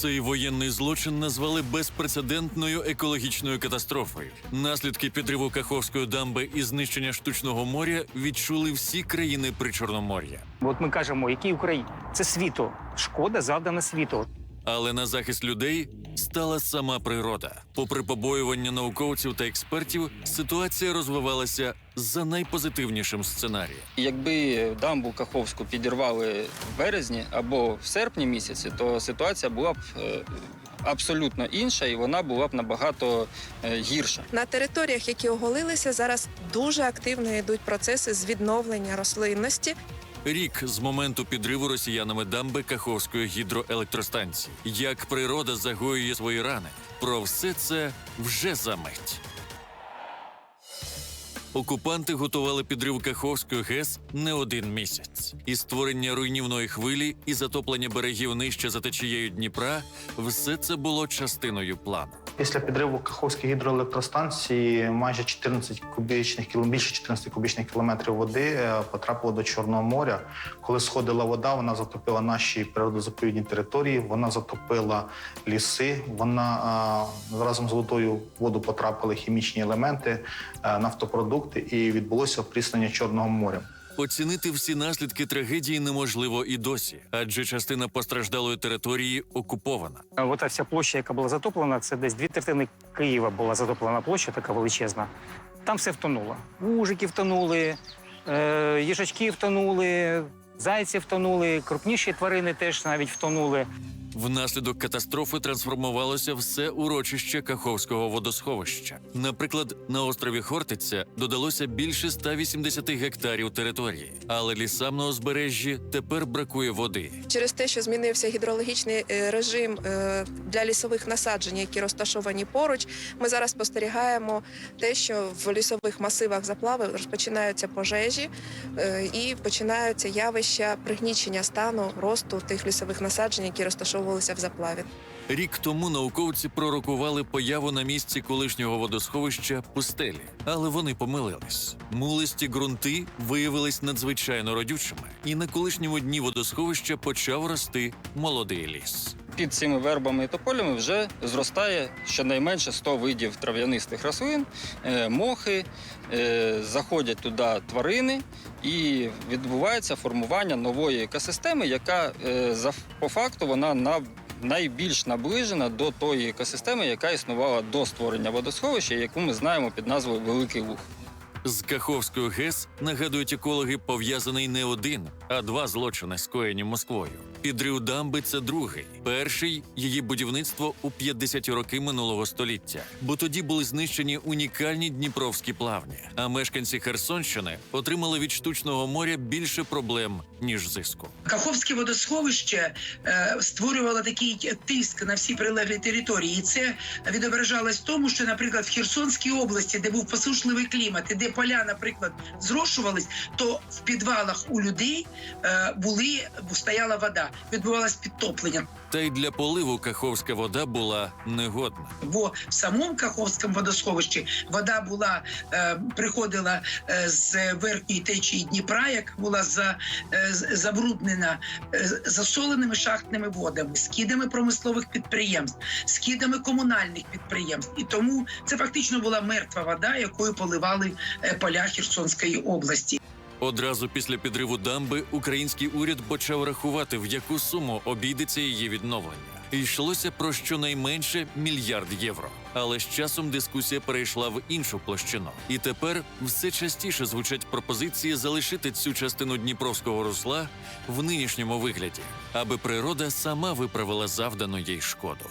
Цей воєнний злочин назвали безпрецедентною екологічною катастрофою. Наслідки підриву Каховської дамби і знищення штучного моря відчули всі країни Причорномор'я. От ми кажемо, який Україна? Це світу. Шкода завдана світу. Але на захист людей стала сама природа. Попри побоювання науковців та експертів, ситуація розвивалася за найпозитивнішим сценарієм. Якби дамбу Каховську підірвали в березні або в серпні місяці, то ситуація була б е, абсолютно інша, і вона була б набагато е, гірша. На територіях, які оголилися, зараз дуже активно йдуть процеси з відновлення рослинності. Рік з моменту підриву росіянами дамби Каховської гідроелектростанції. Як природа загоює свої рани. Про все це вже за мить. Окупанти готували підрив Каховської ГЕС не один місяць. І створення руйнівної хвилі, і затоплення берегів нижче за течією Дніпра все це було частиною плану. Після підриву Каховської гідроелектростанції майже 14 кубічних кілометрів, більше 14 кубічних кілометрів води е, потрапило до Чорного моря. Коли сходила вода, вона затопила наші природозаповідні території, вона затопила ліси. Вона а, разом з водою воду потрапили хімічні елементи, е, нафтопродукти, і відбулося опріснення Чорного моря. Оцінити всі наслідки трагедії неможливо і досі, адже частина постраждалої території окупована. А От ця площа, яка була затоплена, це десь дві третини Києва була затоплена площа, така величезна. Там все втонуло. Ужики втонули, е, їжачки втонули, зайці втонули, крупніші тварини теж навіть втонули. Внаслідок катастрофи трансформувалося все урочище Каховського водосховища. Наприклад, на острові Хортиця додалося більше 180 гектарів території, але лісам на узбережжі тепер бракує води. Через те, що змінився гідрологічний е, режим е, для лісових насаджень, які розташовані поруч, ми зараз спостерігаємо те, що в лісових масивах заплави розпочинаються пожежі е, і починаються явища пригнічення стану росту тих лісових насаджень, які розташовувалися в заплаві. Рік тому науковці пророкували появу на місці колишнього водосховища пустелі, але вони помилились. Мулисті ґрунти виявились надзвичайно родючими, і на колишньому дні водосховища почав рости молодий ліс. Під цими вербами і тополями вже зростає щонайменше 100 видів трав'янистих рослин, е, мохи, е, заходять туди тварини, і відбувається формування нової екосистеми, яка е, по факту вона на найбільш наближена до тої екосистеми, яка існувала до створення водосховища, яку ми знаємо під назвою Великий Луг. З Каховською ГЕС нагадують екологи, пов'язаний не один, а два злочини, скоєні Москвою. Підрив дамби це другий. Перший її будівництво у 50-ті роки минулого століття, бо тоді були знищені унікальні дніпровські плавні. А мешканці Херсонщини отримали від штучного моря більше проблем ніж зиску. Каховське водосховище е, створювало такий тиск на всі прилеглі території. І це відображалось в тому, що, наприклад, в Херсонській області, де був посушливий клімат, і де поля, наприклад, зрошувались, то в підвалах у людей е, були стояла вода, відбувалось підтоплення. Та й для поливу каховська вода була негодна. Бо в самому Каховському водосховищі вода була е, приходила е, з верхньої течії Дніпра, як була за, е, забруднена е, засоленими шахтними водами, скидами промислових підприємств, скидами комунальних підприємств. І тому це фактично була мертва вода, якою поливали е, поля Херсонської області. Одразу після підриву дамби український уряд почав рахувати, в яку суму обійдеться її відновлення. Йшлося про щонайменше мільярд євро. Але з часом дискусія перейшла в іншу площину. І тепер все частіше звучать пропозиції залишити цю частину Дніпровського русла в нинішньому вигляді, аби природа сама виправила завдану їй шкоду.